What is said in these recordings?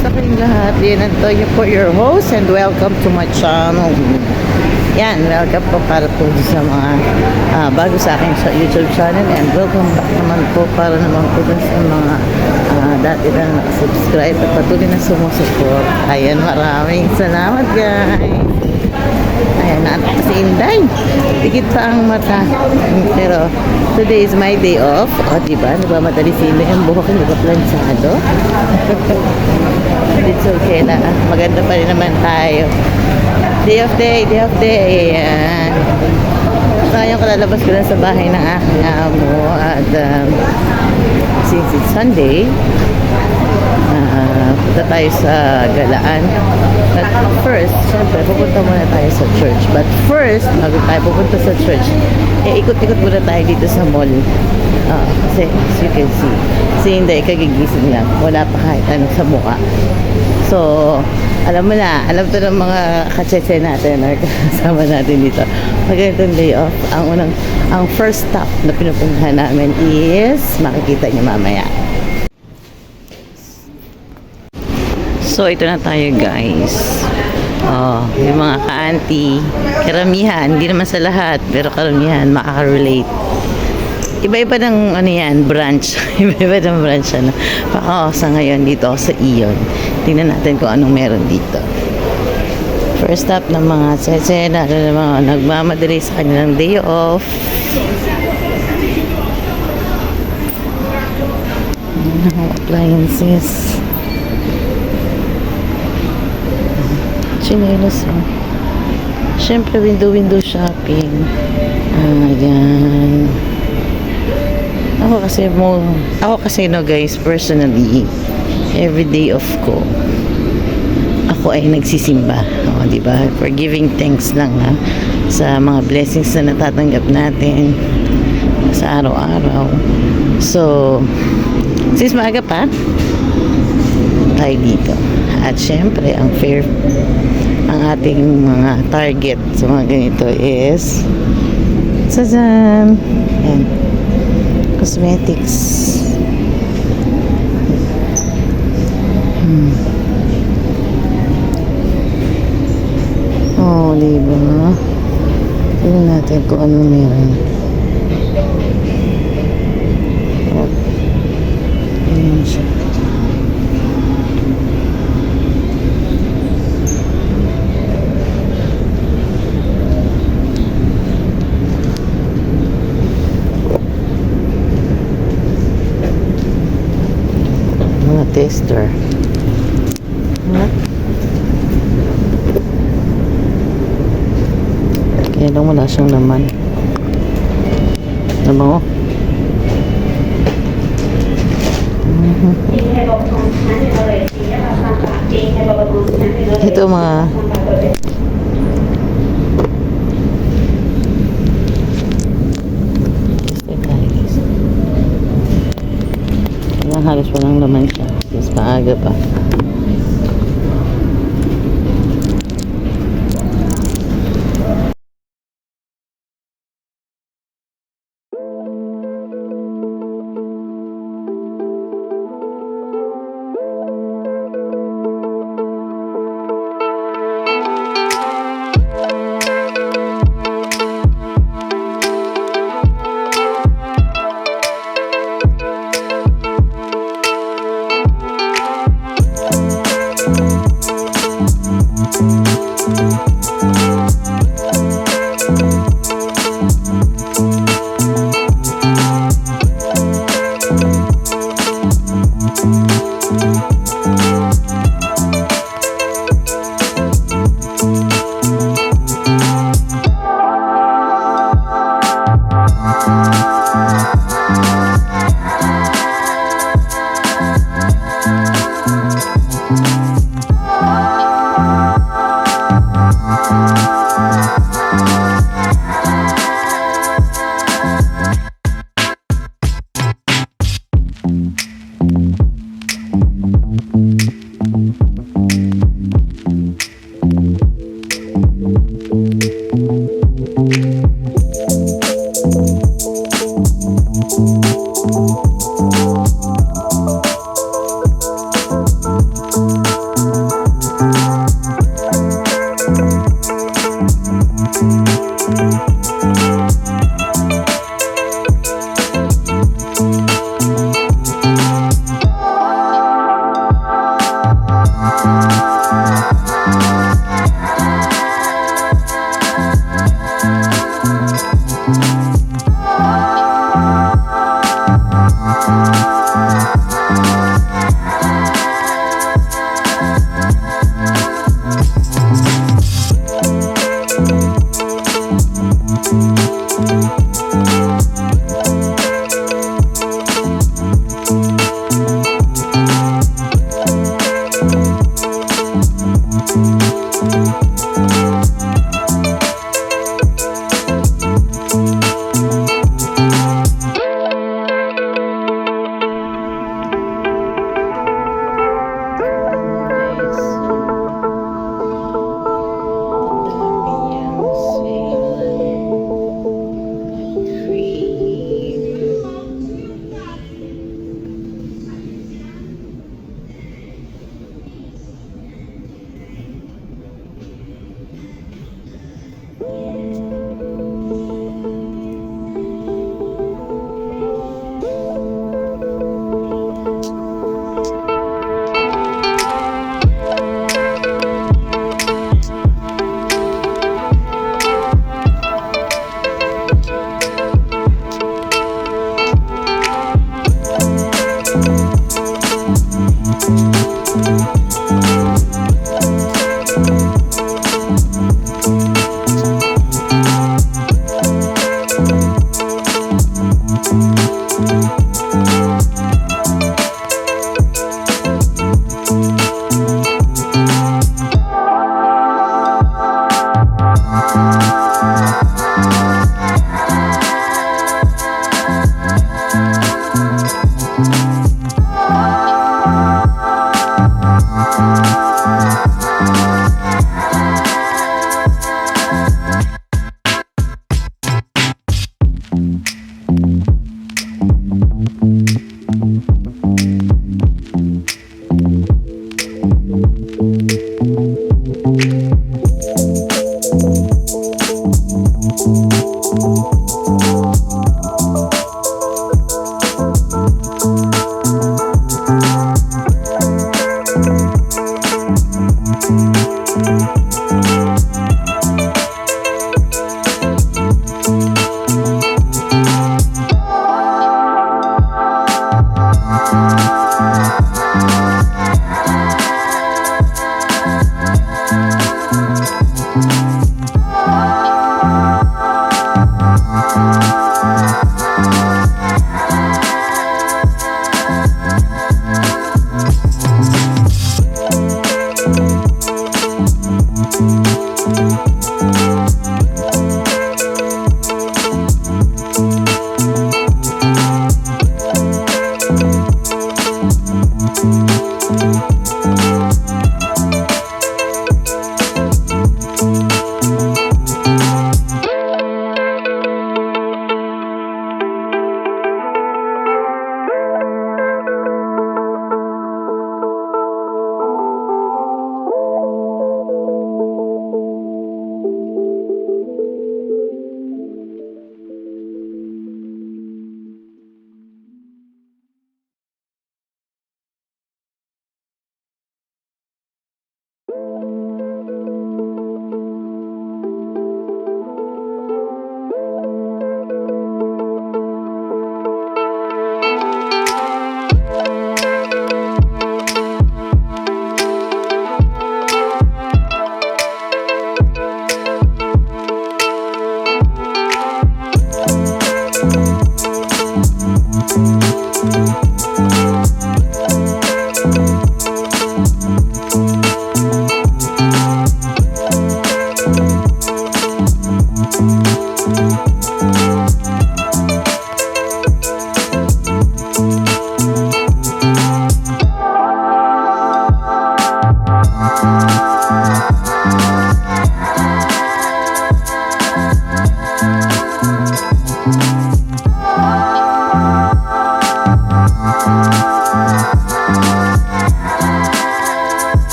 Kamusta kayong lahat? Yan Antonio po your host and welcome to my channel. Yan, welcome po para po sa mga ah, bago sa akin sa YouTube channel and welcome back naman po para naman po dun sa mga ah, dati na nakasubscribe at patuloy na sumusuport. Ayan, maraming salamat guys. Ayan, naatak si Inday. Dikit pa ang mata. Pero, today is my day off. O, diba? Nagmamadali si Inday. Ang buhok ko nagpa-plansado. It's okay na. Maganda pa rin naman tayo. Day of day, day of day. Ayan. Sayang kalalabas ko lang sa bahay ng aking amo. At, um, since it's Sunday, punta tayo sa galaan. But first, syempre, pupunta muna tayo sa church. But first, bago tayo pupunta sa church, eh, ikot-ikot muna tayo dito sa mall. Ah, kasi, as you can see, si hindi, kagigising lang. Wala pa kahit ano sa mukha. So, alam mo na, alam to ng mga kachetse natin or kasama natin dito. Magandang day off. Ang unang, ang first stop na pinupuntahan namin is, makikita niyo mamaya. So, ito na tayo guys. Oh, yung mga ka-auntie, karamihan, hindi naman sa lahat, pero karamihan, makaka-relate. Iba-iba ng ano yan, branch. Iba-iba ng branch. Ano. Baka sa ngayon dito sa Iyon. Tingnan natin kung anong meron dito. First stop ng mga tsetse, lalo ng mga nagmamadali sa kanilang day off. Mga appliances. Chinelas oh. Siyempre, window-window shopping. Ayan. Ako kasi mo, ako kasi no guys, personally, every day off ko, ako ay nagsisimba. O, di ba? For giving thanks lang ha, sa mga blessings na natatanggap natin sa araw-araw. So, since maaga pa, tayo dito. At syempre, ang fair, ang ating mga target sa mga ganito is Sazan! Yan. Cosmetics. Hmm. Oh, diba? Tignan natin kung ano meron. Oh. Ayan siya. Mga tester. Ha? Kaya lang wala siyang laman. Ano mo? Ito mga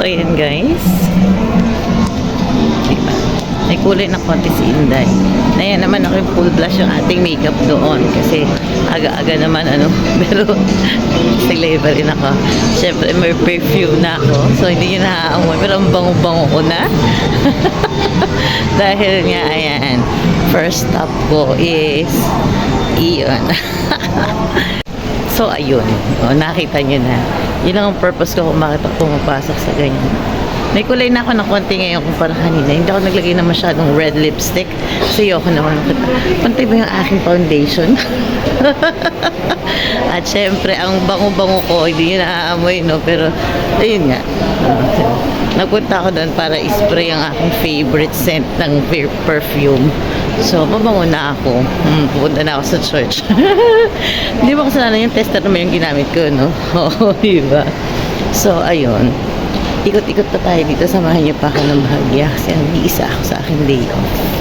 So, ayan guys. Diba? May kulay na konti si Inday. Ayan naman ako yung full blush yung ating makeup doon. Kasi aga-aga naman ano. Pero naglagay pa rin ako. Siyempre may perfume na ako. So hindi nyo naaamoy. Pero ang bango-bango ko na. Dahil nga ayan. First stop ko is iyon. So, ayun. O, nakita nyo na. Yun lang ang purpose ko kung bakit ako pumapasok sa ganyan. May kulay na ako ng konti ngayon kumpara kanina. Hindi ako naglagay na masyadong red lipstick. Kasi ayoko naman. Pantay ba yung aking foundation? At syempre, ang bango-bango ko, hindi nyo naaamoy, no? Pero, ayun nga. Nagpunta ako doon para ispray ang aking favorite scent ng per- perfume. So, mabango na ako. Hmm, pupunta na ako sa church. Hindi ba kasalanan yung tester naman yung ginamit ko, no? Oo, diba? So, ayun. Ikot-ikot pa tayo dito. Samahan niyo pa ako ng bahagya kasi nag-iisa ako sa aking day off.